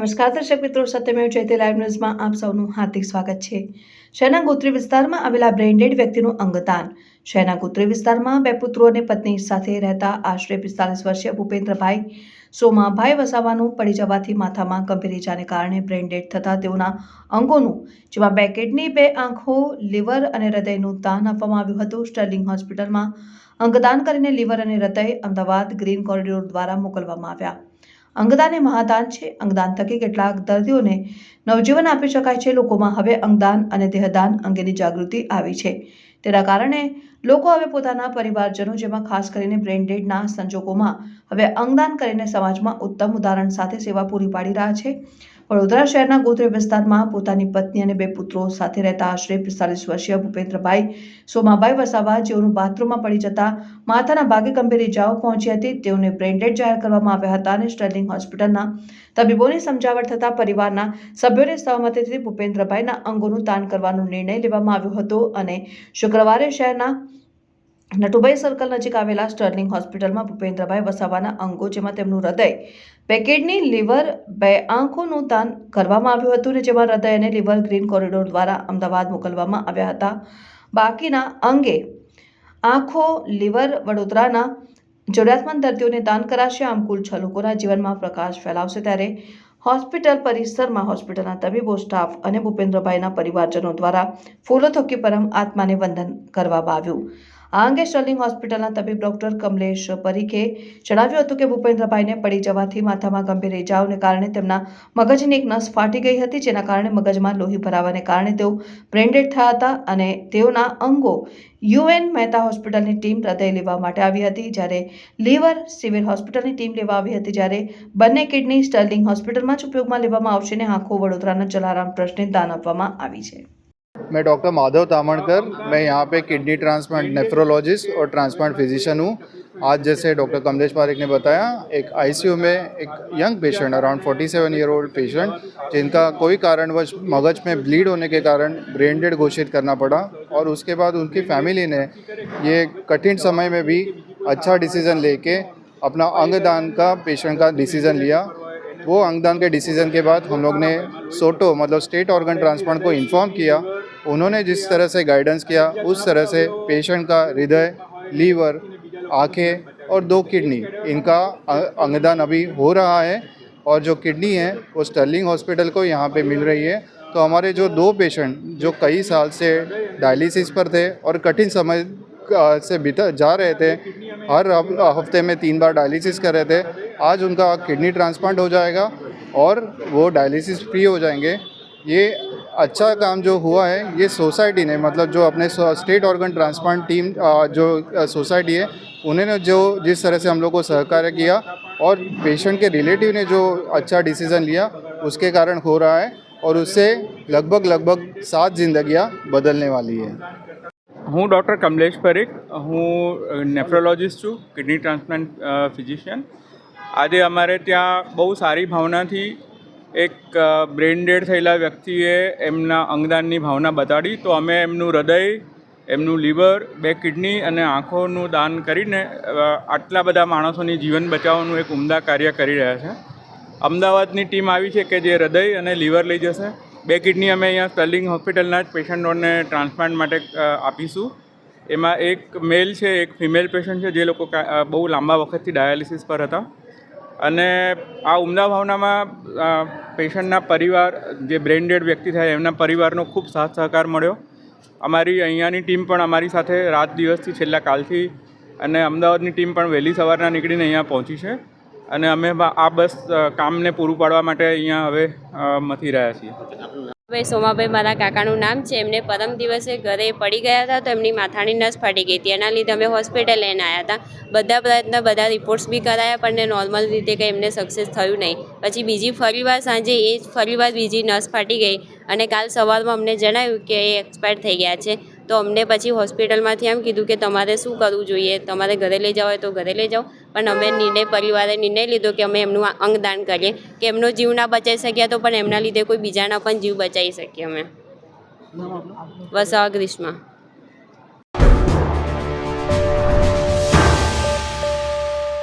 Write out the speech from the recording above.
નમસ્કાર દર્શક મિત્રો સત્યમેવ જયતે લાઈવ ન્યૂઝમાં આપ સૌનું હાર્દિક સ્વાગત છે. શહેરના ગોત્રી વિસ્તારમાં આવેલા બ્રેન્ડેડ વ્યક્તિનું અંગદાન. શહેરના ગોત્રી વિસ્તારમાં બે પુત્રો અને પત્ની સાથે રહેતા આશરે પિસ્તાલીસ વર્ષીય ભૂપેન્દ્રભાઈ સોમાભાઈ વસાવાનું પડી જવાથી માથામાં ગંભીર ઇજાને કારણે બ્રેન્ડેડ થતા તેઓના અંગોનું, જેમાં બે કિડની, બે આંખો, લીવર અને હૃદયનું દાન આપવામાં આવ્યું હતું. સ્ટર્લિંગ હોસ્પિટલમાં અંગદાન કરીને લીવર અને હૃદય અમદાવાદ ગ્રીન કોરિડોર દ્વારા મોકલવામાં આવ્યા. અંગદાન એ મહાદાન છે. અંગદાન થકી કેટલાક દર્દીઓને નવજીવન આપી શકાય છે. લોકોમાં હવે અંગદાન અને દેહદાન અંગેની જાગૃતિ આવી છે. તેના કારણે લોકો હવે પોતાના પરિવારજનો જેમાં ખાસ કરીને બ્રેન્ડેડના સંજોગોમાં હવે અંગદાન કરીને સમાજમાં ઉત્તમ ઉદાહરણ સાથે સેવા પૂરી પાડી રહ્યા છે. વડોદરા શહેરના ગોત્રે વિસ્તારમાં પોતાની પત્ની અને બે પુત્રો સાથે રહેતા આશરે પિસ્તાલીસ વર્ષીય ભૂપેન્દ્રભાઈ સોમાભાઈ વસાવા જેઓનું બાથરૂમમાં પડી જતા માથાના ભાગે ગંભીર ઇજાઓ પહોંચી હતી. તેઓને બ્રેન્ડેડ જાહેર કરવામાં આવ્યા હતા અને સ્ટર્લિંગ હોસ્પિટલના તબીબોની સમજાવટ થતાં પરિવારના સભ્યોની સહમતિથી ભૂપેન્દ્રભાઈના અંગોનું દાન કરવાનો નિર્ણય લેવામાં આવ્યો હતો અને શુક્રવારે શહેરના નટુભાઈ સર્કલ નજીક આવેલા સ્ટર્લિંગ હોસ્પિટલમાં ભૂપેન્દ્રભાઈ વસાવાના અંગો જેમાં તેમનું હૃદય બે કિડની લીવર બે આંખોનું દાન કરવામાં આવ્યું હતું અને જેમાં હૃદય અને લીવર ગ્રીન કોરિડોર દ્વારા અમદાવાદ મોકલવામાં આવ્યા હતા. બાકીના અંગે આંખો, લીવર વડોદરાના જરૂરિયાતમંદ દર્દીઓને દાન કરાશે. આમ કુલ છ લોકોના જીવનમાં પ્રકાશ ફેલાવશે ત્યારે હોસ્પિટલ પરિસરમાં હોસ્પિટલના તબીબો, સ્ટાફ અને ભૂપેન્દ્રભાઈના પરિવારજનો દ્વારા ફૂલો થકી પરમ આત્માને વંદન કરવામાં આવ્યું. આ અંગે સ્ટર્લિંગ હોસ્પિટલના તબીબ ડોક્ટર કમલેશ પરીખે જણાવ્યું હતું કે ભૂપેન્દ્રભાઈને પડી જવાથી માથામાં ગંભીર ઇજાઓને કારણે તેમના મગજની એક નસ ફાટી ગઈ હતી, જેના કારણે મગજમાં લોહી ભરાવાને કારણે તેઓ બ્રેન્ડેડ થયા હતા અને તેઓના અંગો યુએન મહેતા હોસ્પિટલની ટીમ હૃદય લેવા માટે આવી હતી. જ્યારે લીવર સિવિલ હોસ્પિટલની ટીમ લેવા આવી હતી, જ્યારે બંને કિડની સ્ટર્લિંગ હોસ્પિટલમાં જ ઉપયોગમાં લેવામાં આવશે અને આંખો વડોદરાના જલારામ ટ્રસ્ટને દાન આપવામાં આવી છે. मैं डॉक्टर माधव तामणकर, मैं यहाँ पे किडनी ट्रांसप्लांट नेफ्रोलॉजिस्ट और ट्रांसप्लांट फिजिशियन हूँ। आज जैसे डॉक्टर कमलेश पारिक ने बताया, एक आईसीयू में एक young patient around 47 year old patient जिनका कोई कारणवश मगज में ब्लीड होने के कारण ब्रेन डेड घोषित करना पड़ा और उसके बाद उनकी फैमिली ने ये कठिन समय में भी अच्छा डिसीज़न लेके अपना अंगदान का पेशेंट का डिसीज़न लिया। वो अंगदान के डिसीज़न के बाद हम लोग ने सोटो मतलब स्टेट ऑर्गन ट्रांसप्लांट को इन्फॉर्म किया उन्होंने जिस तरह से गाइडेंस किया, उस तरह से पेशेंट का हृदय लीवर आँखें और दो किडनी इनका अंगदान अभी हो रहा है और जो किडनी है, वो स्टर्लिंग हॉस्पिटल को यहाँ पे मिल रही है। तो हमारे जो दो पेशेंट जो कई साल से डायलिसिस पर थे और कठिन समय से बीता, जा रहे थे, हर हफ़्ते में तीन बार डायलिसिस कर रहे थे, आज उनका किडनी ट्रांसप्लांट हो जाएगा और वो डायलिसिस फ्री हो जाएँगे। ये अच्छा काम जो हुआ है ये सोसाइटी ने मतलब जो अपने स्टेट ऑर्गन ट्रांसप्लांट टीम अ, जो अ, सोसाइटी है उन्होंने जो जिस तरह से हम लोग को सहकार्य किया और पेशेंट के रिलेटिव ने जो अच्छा डिसीज़न लिया उसके कारण हो रहा है और उससे लगभग लगभग सात जिंदगियां बदलने वाली है હું ડૉક્ટર કમલેશ પરીખ હું નેફ્રોલોજિસ્ટ છું કિડની ટ્રાન્સપ્લાન્ટ ફિઝિશિયન આજે અમારે ત્યાં બહુ સારી ભાવનાથી એક બ્રેનડેડ થયેલા વ્યક્તિએ એમના અંગદાનની ભાવના બતાડી. તો અમે એમનું હૃદય, એમનું લીવર, બે કિડની અને આંખોનું દાન કરીને આટલા બધા માણસોની જીવન બચાવવાનું એક ઉમદા કાર્ય કરી રહ્યા છે. અમદાવાદની ટીમ આવી છે કે જે હૃદય અને લીવર લઈ જશે. બે કિડની અમે અહીંયા સ્ટર્લિંગ હોસ્પિટલના જ પેશન્ટોને ટ્રાન્સપ્લાન્ટ માટે આપીશું. એમાં એક મેલ છે, એક ફિમેલ પેશન્ટ છે, જે લોકો બહુ લાંબા વખતથી ડાયાલિસિસ પર હતા. અને આ ઉમદા ભાવનામાં પેશન્ટના પરિવાર, જે બ્રેન્ડેડ વ્યક્તિ થાય, એમના પરિવારનો ખૂબ સાથ સહકાર મળ્યો. અમારી અહીંયાની ટીમ પણ અમારી સાથે રાત દિવસથી છેલ્લા કાલથી અને અમદાવાદની ટીમ પણ વહેલી સવારના નીકળીને અહીંયા પહોંચી છે. અને અમે આ બસ કામને પૂરું પાડવા માટે અહીંયા હવે મથી રહ્યા છીએ. ભાઈ સોમાભાઈ મારા કાકાનું નામ છે. એમને પરમ દિવસે ઘરે પડી ગયા હતા તો એમની માથાની નસ ફાટી ગઈ હતી. એના લીધે અમે હોસ્પિટલ લઈને આવ્યા હતા. બધા પ્રયત્ન, બધા રિપોર્ટ્સ બી કરાયા પણ નોર્મલ રીતે કંઈ એમને સક્સેસ થયું નહીં. પછી બીજી ફરીવાર સાંજે એ જ ફરીવાર બીજી નસ ફાટી ગઈ અને કાલ સવારમાં અમને જણાવ્યું કે એ એક્સપાયર થઈ ગયા છે. તો અમને પછી હોસ્પિટલમાંથી એમ કીધું કે તમારે શું કરવું જોઈએ? તમારે ઘરે લઈ જવા હોય તો ઘરે લઈ જાઓ. પણ અમે નિર્ણય પરિવારે નિર્ણય લીધો કે અમે એમનું અંગદાન કરીએ. કે એમનો જીવ ના બચાવી શક્યા તો પણ એમના લીધે કોઈ બીજાના પણ જીવ બચાવી શકીએ અમે. વસાવા ગ્રીષ્મા.